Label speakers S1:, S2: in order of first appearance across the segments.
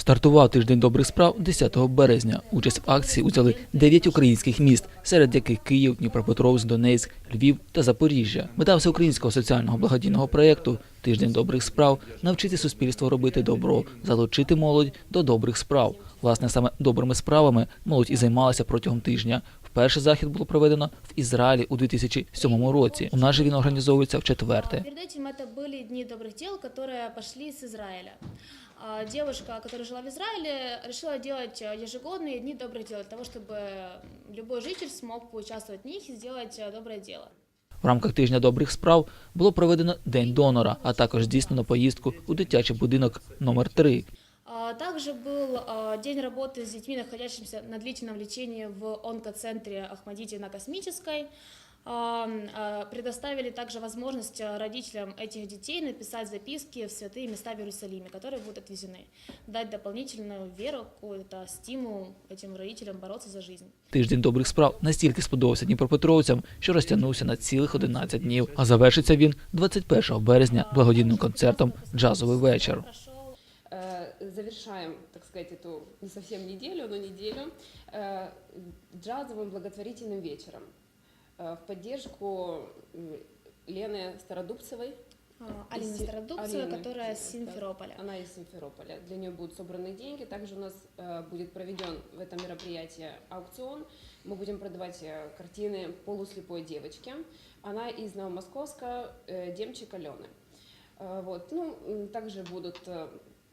S1: Стартував тиждень добрих справ 10 березня. Участь в акції узяли 9 українських міст, серед яких Київ, Дніпропетровськ, Донецьк, Львів та Запоріжжя. Мета всеукраїнського соціального благодійного проєкту Тиждень добрих справ навчити суспільство робити добро, залучити молодь до добрих справ. Власне, саме добрими справами молодь і займалася протягом тижня. Вперше захід було проведено в Ізраїлі у 2007 році. У нас же він організовується в четверте.
S2: Перед этим это были Дни добрых дел, которые пошли с Израиля. А Девушка, которая жила в Израиле, решила делать э, ежегодные Дни добрых дел, для того, чтобы любой житель смог поучаствовать в них и сделать э, доброе дело.
S1: В рамках тижня добрих справ було проведено День донора, а також здійснено поїздку у дитячий будинок номер 3
S2: А Также был э, день работы с детьми, находящимися на длительном лечении в онкоцентре Ахмадите на Космической. А, а, Предоставили также возможность э, родителям этих детей написать записки в святые места в Иерусалиме, которые будут отвезены. Дать дополнительную веру, какой-то стимул этим родителям бороться за жизнь.
S1: Тиждень добрих справ настільки сподобався дніпропетровцям, що розтягнувся на цілих 11 днів. А завершиться він 21 березня благодійним концертом Джазовий вечір.
S3: Э, завершаем, так сказать, эту не совсем неделю, но неделю э, джазовым благотворительным вечером э, в поддержку Лены Стародубцевой.
S2: а, Алина
S3: Си-
S2: Стародубцева,
S3: Алины,
S2: которая
S3: да.
S2: Симферополя.
S3: Она из Симферополя. Для нее будут собраны деньги. Также у нас э, будет проведен в этом мероприятии аукцион. Мы будем продавать картины полуслепой девочки. Она из Новомосковска, э, Демчик Алены. Э, вот. Ну, также будут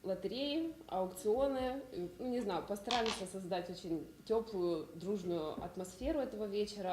S3: лотереи, аукционы. Э, Ну, не знаю, постараемся создать очень теплую, дружную атмосферу этого вечера.